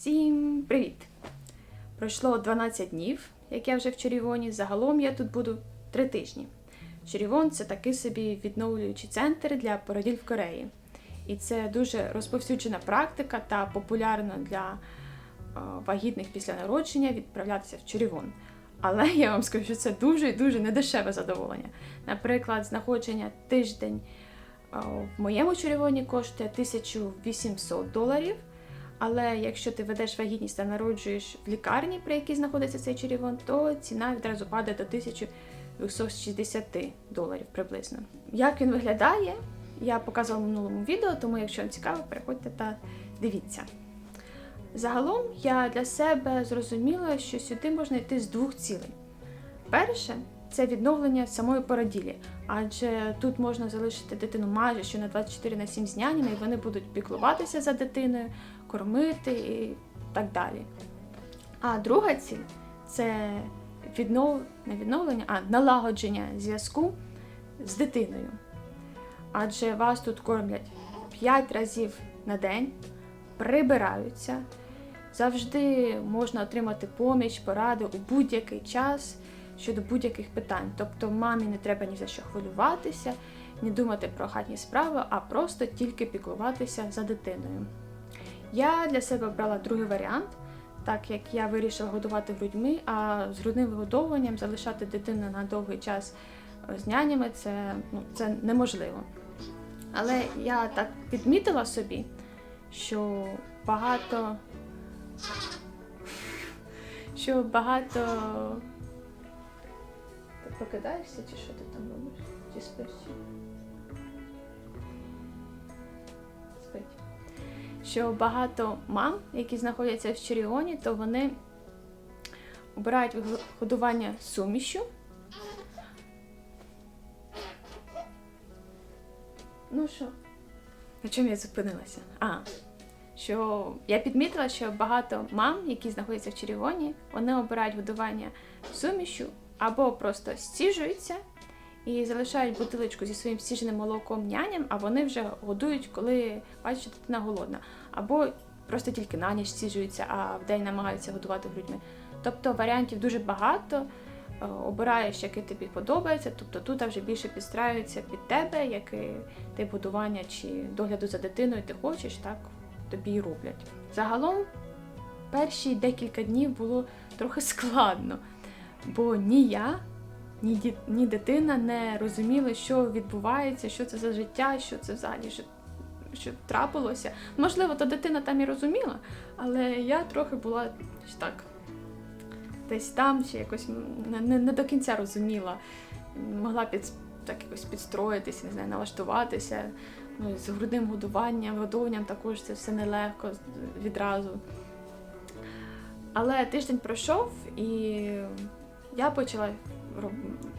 Всім привіт! Пройшло 12 днів, як я вже в Черівоні. Загалом я тут буду 3 тижні. Черівон це такий собі відновлюючий центр для породіль в Кореї. І це дуже розповсюджена практика та популярно для вагітних після народження відправлятися в Черівон. Але я вам скажу, що це дуже і дуже недешеве задоволення. Наприклад, знаходження тиждень в моєму Черівоні коштує 1800 доларів. Але якщо ти ведеш вагітність та народжуєш в лікарні, при якій знаходиться цей черевон, то ціна відразу падає до 1260 доларів приблизно. Як він виглядає, я показувала в минулому відео, тому якщо вам цікаво, переходьте та дивіться. Загалом я для себе зрозуміла, що сюди можна йти з двох цілей. Перше це відновлення самої породілі, адже тут можна залишити дитину майже що на 24 на 7 з нянями, і вони будуть піклуватися за дитиною, кормити і так далі. А друга ціль це віднов... не відновлення, а налагодження зв'язку з дитиною. Адже вас тут кормлять 5 разів на день, прибираються, завжди можна отримати поміч, поради у будь-який час щодо будь-яких питань. Тобто мамі не треба ні за що хвилюватися, не думати про хатні справи, а просто тільки піклуватися за дитиною. Я для себе обрала другий варіант, так як я вирішила годувати грудьми, а з грудним вигодовуванням залишати дитину на довгий час е, з нянями це, ну, це неможливо. Але я так підмітила собі, що багато. Що багато. Ти прокидаєшся чи що ти там робиш? Чи спиш? Що багато мам, які знаходяться в Черіоні, то вони обирають годування сумішю. Ну що? На чому я зупинилася? А, що я підмітила, що багато мам, які знаходяться в Черіоні, вони обирають годування сумішю або просто стіжуються і залишають бутилочку зі своїм стіженим молоком няням, а вони вже годують, коли бачать, що дитина голодна. Або просто тільки на ніч стіжуються, а вдень намагаються годувати грудьми. Тобто варіантів дуже багато. Е, Обираєш, який тобі подобається, тобто тут вже більше підстраюється під тебе, який тип годування чи догляду за дитиною ти хочеш, так тобі і роблять. Загалом перші декілька днів було трохи складно, бо ні я, ні, ді, ні дитина не розуміли, що відбувається, що це за життя, що це взагалі що, що трапилося. Можливо, то дитина там і розуміла, але я трохи була так. Десь там ще якось не, не до кінця розуміла. Могла під, так якось підстроїтися, не знаю, налаштуватися. Ну, з грудним годуванням, годуванням також це все нелегко відразу. Але тиждень пройшов, і я почала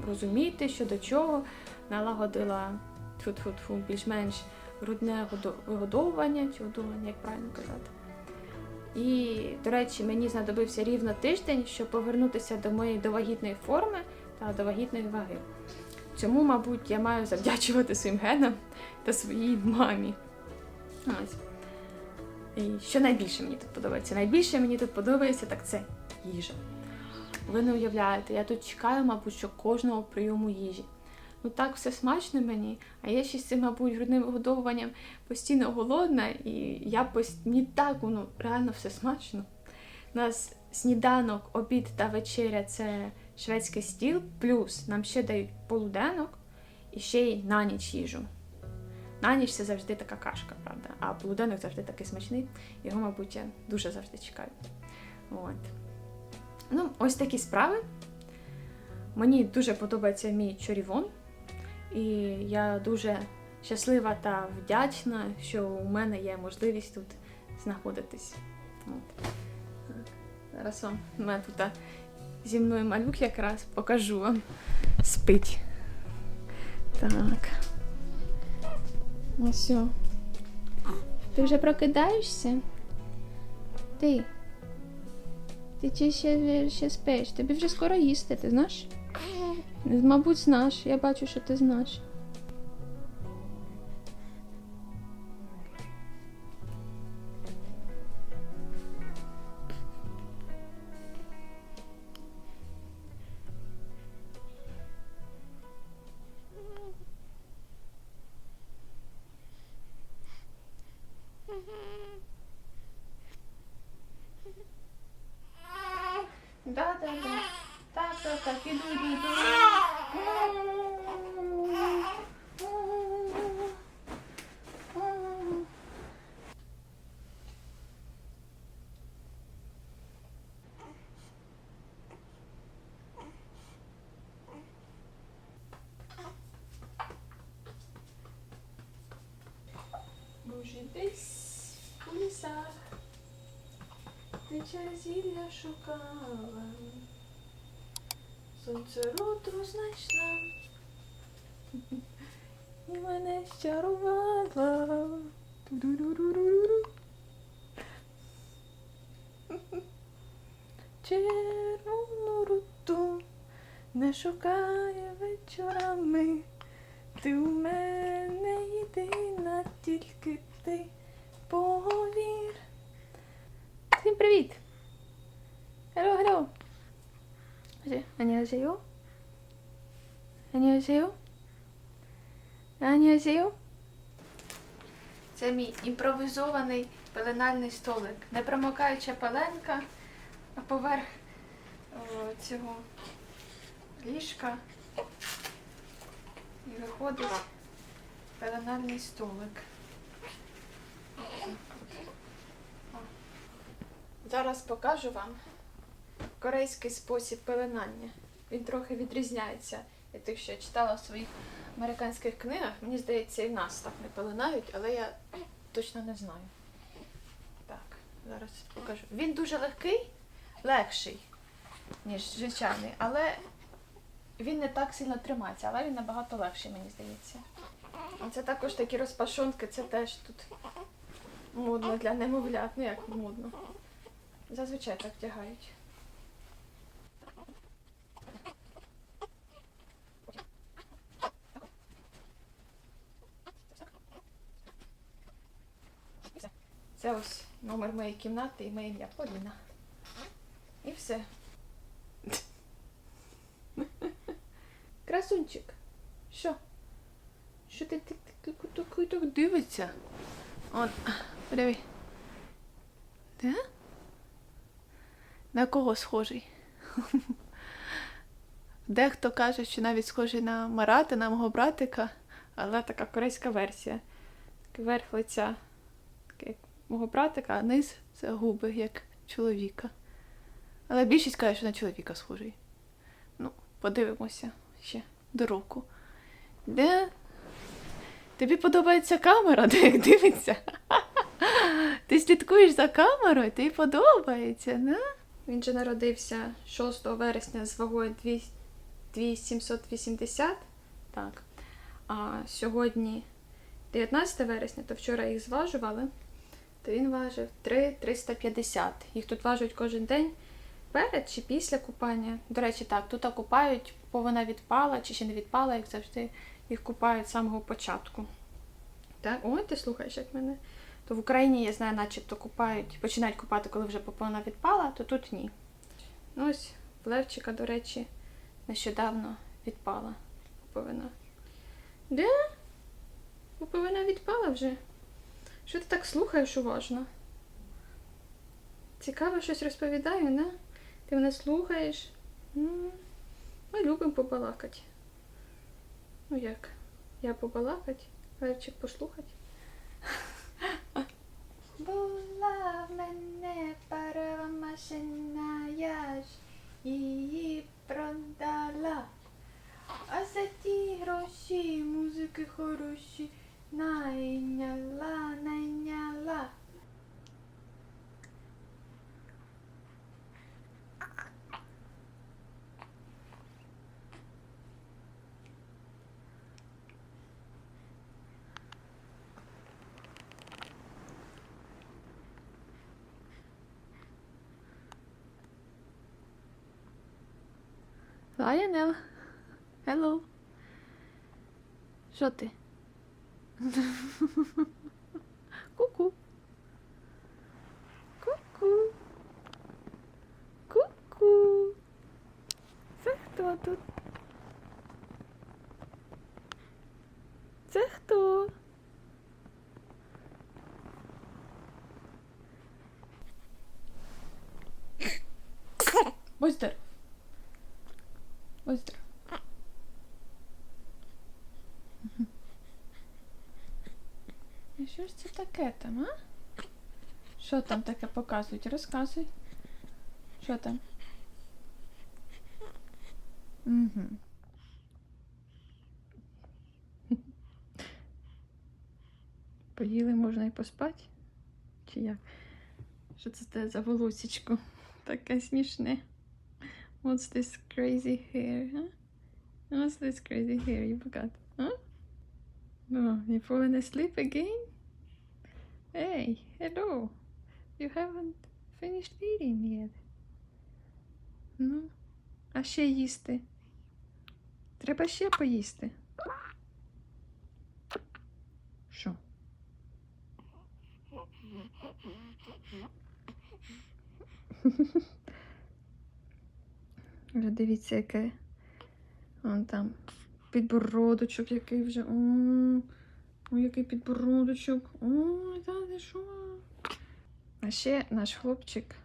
розуміти, що до чого налагодила тьфу-тьфу-тьфу, більш-менш грудне вигодовування чи годування, як правильно казати. І, до речі, мені знадобився рівно тиждень, щоб повернутися до моєї довагітної форми та до вагітної ваги. Цьому, мабуть, я маю завдячувати своїм генам та своїй мамі. Ось. І що найбільше мені тут подобається? Найбільше мені тут подобається, так це їжа. Ви не уявляєте, я тут чекаю, мабуть, що кожного прийому їжі. Ну так все смачно мені, а я ще з цим, мабуть, грудним вигодовуванням постійно голодна, і я пост... мені так ну, реально все смачно. У нас сніданок, обід та вечеря це шведський стіл, плюс нам ще дають полуденок і ще й на ніч їжу. На ніч це завжди така кашка, правда, а полуденок завжди такий смачний. Його, мабуть, я дуже завжди чекаю. От. Ну, ось такі справи. Мені дуже подобається мій чорівон. І я дуже щаслива та вдячна, що у мене є можливість тут знаходитись. От. Зараз вам у мене тут зі мною малюк якраз покажу вам. Спить. Так. Ось. о. Ти вже прокидаєшся? Ти. Ти чи ще, ще спиш? Тобі вже скоро їсти, ти знаєш? Мабуть, знаєш. Я бачу, що ти знаєш. Да-да-да. Так, так, так, іду, іду, іду. Може, десь у лісах ти зілля шукала, сонце роту знайшла і мене щарувала. Червону руту не шукає вечорами. Ти у мене єдина, тільки ти повір. Всім привіт! Hello, hello. 네, 안녕하세요. 안녕하세요. 안녕하세요. Це мій імпровізований пеленальний столик. Непромокаюча пеленка, а поверх о, цього ліжка і виходить пеленальний столик. Зараз покажу вам корейський спосіб пеленання. Він трохи відрізняється від тих, що я читала в своїх американських книгах. Мені здається, і нас так не пеленають, але я точно не знаю. Так, зараз покажу. Він дуже легкий, легший, ніж звичайний, але він не так сильно тримається, але він набагато легший, мені здається. Це також такі розпашонки, це теж тут модно для немовлят. Ну як модно. Зазвичай так вдягають. Це ось номер моєї кімнати і моє ім'я Поліна. І все. Красунчик. Що? Що ти так, дивиться? Он, подиви. Де? На кого схожий? Дехто каже, що навіть схожий на Марата, на мого братика, але така корейська версія. Верх лиця як мого братика, а низ це губи, як чоловіка. Але більшість каже, що на чоловіка схожий. Ну, подивимося ще до року. Де? Тобі подобається камера, де як дивиться? Ти слідкуєш за камерою, тобі подобається, не? Він же народився 6 вересня з вагою 2780. Так. А сьогодні 19 вересня, то вчора їх зважували, то він важив 3,350. Їх тут важують кожен день перед чи після купання. До речі, так, тут купають, бо вона відпала чи ще не відпала, як завжди, їх купають з самого початку. Так, ой, ти слухаєш, як мене. То в Україні, я знаю, начебто купають, починають купати, коли вже поповина відпала, то тут ні. Ну ось в Левчика, до речі, нещодавно відпала поповина. Де? Поповина відпала вже. Що ти так слухаєш уважно? Цікаво щось розповідаю, не? Ти мене слухаєш? М, Ми любимо побалакати. Ну як? Я побалакать, Левчик послухать. Була в мене парова машина, я ж її продала. А за ті гроші, музики хороші, найняла, найняла. Lionel. Hello. Що ти? Ку-ку. Ку-ку. Ку-ку. Це що ж це таке там, а? Що там таке показують? Розказуй. Що там? Угу. Поїли можна і поспати? Чи як? Що це те за волосічко? Таке смішне. What's this crazy hair, huh? What's this crazy hair you've got? Huh? Oh, you falling asleep again? Hey, hello. You haven't finished eating yet. Ну, а ще їсти. Треба ще поїсти. Що? Вже дивіться, яке. Вон там підбородочок, який вже. О, ой, який підбородочок. Ой, та ти що? А ще наш хлопчик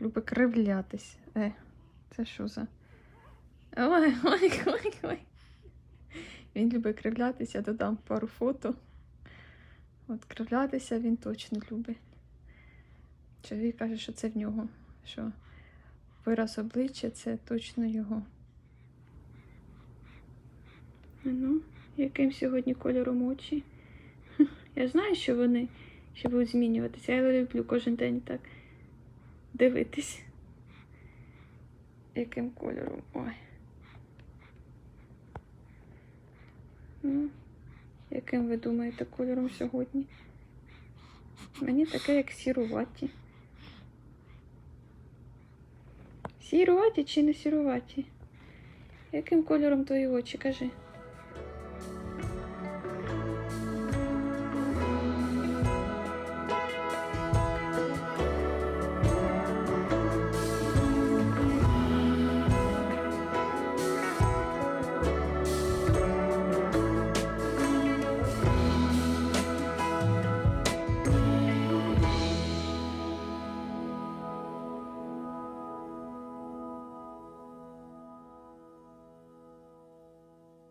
любить кривлятись. Е, це що за? Ой, ой, ой, ой. Він любить кривлятися, я додам пару фото. От кривлятися він точно любить. Чоловік каже, що це в нього. Що вираз обличчя це точно його. Ну, яким сьогодні кольором очі? Я знаю, що вони ще будуть змінюватися. Я люблю кожен день так дивитись. Яким кольором? Ой. Ну, яким ви думаєте кольором сьогодні? Мені таке, як сіруваті. Сіруваті чи не сіруваті? Яким кольором твої очі, кажи?